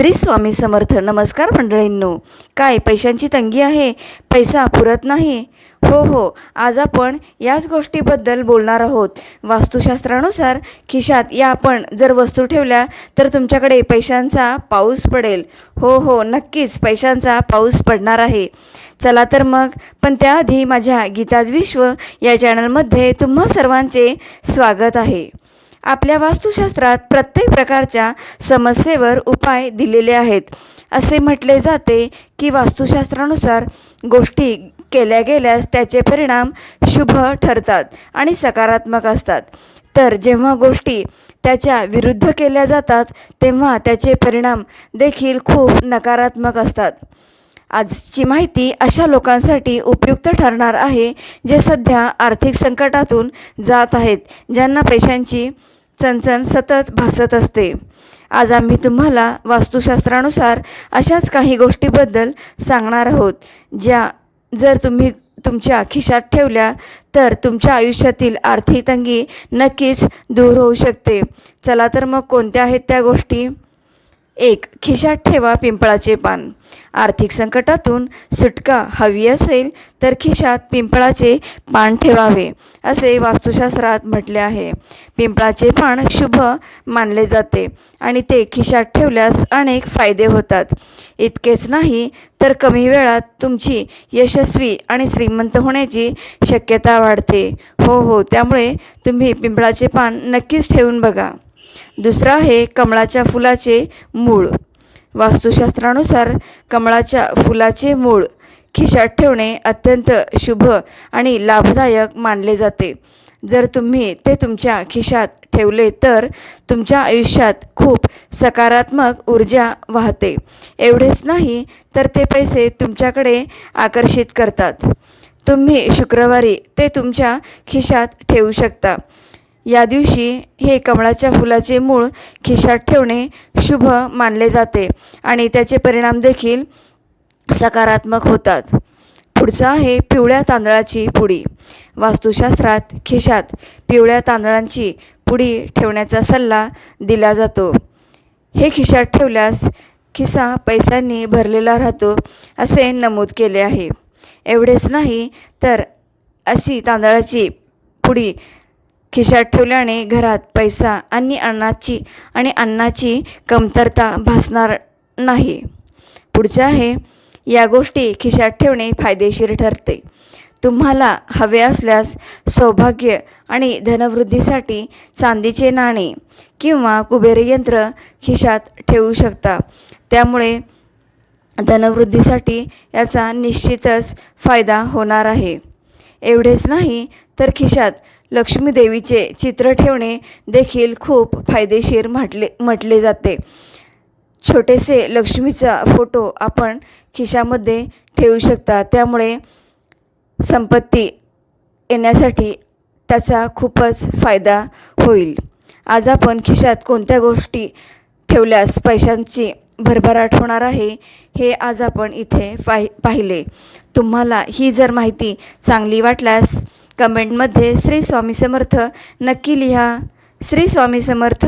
श्री स्वामी समर्थ. नमस्कार मंडळींनो. काय पैशांची तंगी आहे? पैसा पुरत नाही? हो हो. आज आपण याच गोष्टीबद्दल बोलणार आहोत. वास्तुशास्त्रानुसार खिशात या आपण जर वस्तू ठेवल्या तर तुमच्याकडे पैशांचा पाऊस पडेल. हो हो. नक्कीच पैशांचा पाऊस पडणार आहे. चला तर मग पण त्याआधी माझ्या गीताज विश्व या चॅनलमध्ये तुम्हा सर्वांचे स्वागत आहे. आपल्या वास्तुशास्त्रात प्रत्येक प्रकारच्या समस्येवर उपाय दिलेले आहेत. असे म्हटले जाते की वास्तुशास्त्रानुसार गोष्टी केल्या गेल्यास त्याचे परिणाम शुभ ठरतात आणि सकारात्मक असतात. तर जेव्हा गोष्टी त्याच्या विरुद्ध केल्या जातात तेव्हा त्याचे परिणाम देखील खूप नकारात्मक असतात. आजची माहिती अशा लोकांसाठी उपयुक्त ठरणार आहे जे सध्या आर्थिक संकटातून जात आहेत ज्यांना पैशांची चणचण सतत भासत असते. आज आम्ही तुम्हाला वास्तुशास्त्रानुसार अशाच काही गोष्टीबद्दल सांगणार आहोत ज्या जर तुम्ही तुमच्या खिशात ठेवल्या तर तुमच्या आयुष्यातील आर्थिक तंगी नक्कीच दूर होऊ शकते. चला तर मग कोणत्या आहेत त्या गोष्टी? एक खिशात ठेवा पिंपळाचे पान. आर्थिक संकटातून सुटका हवी असेल तर खिशात पिंपळाचे पान ठेवावे असे वास्तुशास्त्रात म्हटले आहे. पिंपळाचे पान शुभ मानले जाते आणि ते खिशात ठेवल्यास अनेक फायदे होतात. इतकेच नाही तर कमी वेळात तुमची यशस्वी आणि श्रीमंत होण्याची शक्यता वाढते. हो हो त्यामुळे तुम्ही पिंपळाचे पान नक्कीच ठेवून बघा. दुसरं आहे कमळाच्या फुलाचे मूळ. वास्तुशास्त्रानुसार कमळाच्या फुलाचे मूळ खिशात ठेवणे अत्यंत शुभ आणि लाभदायक मानले जाते. जर तुम्ही ते तुमच्या खिशात ठेवले तर तुमच्या आयुष्यात खूप सकारात्मक ऊर्जा वाहते. एवढेच नाही तर ते पैसे तुमच्याकडे आकर्षित करतात. तुम्ही शुक्रवारी ते तुमच्या खिशात ठेवू शकता. या दिवशी हे कमळाच्या फुलाचे मूळ खिशात ठेवणे शुभ मानले जाते आणि त्याचे परिणाम देखील सकारात्मक होतात. पुढचं आहे पिवळ्या तांदळाची पुडी. वास्तुशास्त्रात खिशात पिवळ्या तांदळांची पुडी ठेवण्याचा सल्ला दिला जातो. हे खिशात ठेवल्यास खिसा पैशांनी भरलेला राहतो असे नमूद केले आहे. एवढेच नाही तर अशी तांदळाची पुडी खिशात ठेवल्याने घरात पैसा आणि अन्नाची आणि अन्नाची कमतरता भासणार नाही. पुढचं आहे या गोष्टी खिशात ठेवणे फायदेशीर ठरते. तुम्हाला हवे असल्यास सौभाग्य आणि धनवृद्धीसाठी चांदीचे नाणे किंवा कुबेर यंत्र खिशात ठेवू शकता. त्यामुळे धनवृद्धीसाठी याचा निश्चितच फायदा होणार आहे. एवढेच नाही तर खिशात लक्ष्मीदेवीचे चित्र ठेवणे देखील खूप फायदेशीर म्हटले म्हटले जाते. छोटेसे लक्ष्मीचा फोटो आपण खिशामध्ये ठेवू शकता. त्यामुळे संपत्ती येण्यासाठी त्याचा खूपच फायदा होईल. आज आपण खिशात कोणत्या गोष्टी ठेवल्यास पैशांची भरभराट होणार आहे हे आज आपण इथे पाहि पाहिले. तुम्हाला ही जर माहिती चांगली वाटल्यास कमेंटमध्ये श्री स्वामी समर्थ नक्की लिहा. श्री स्वामी समर्थ.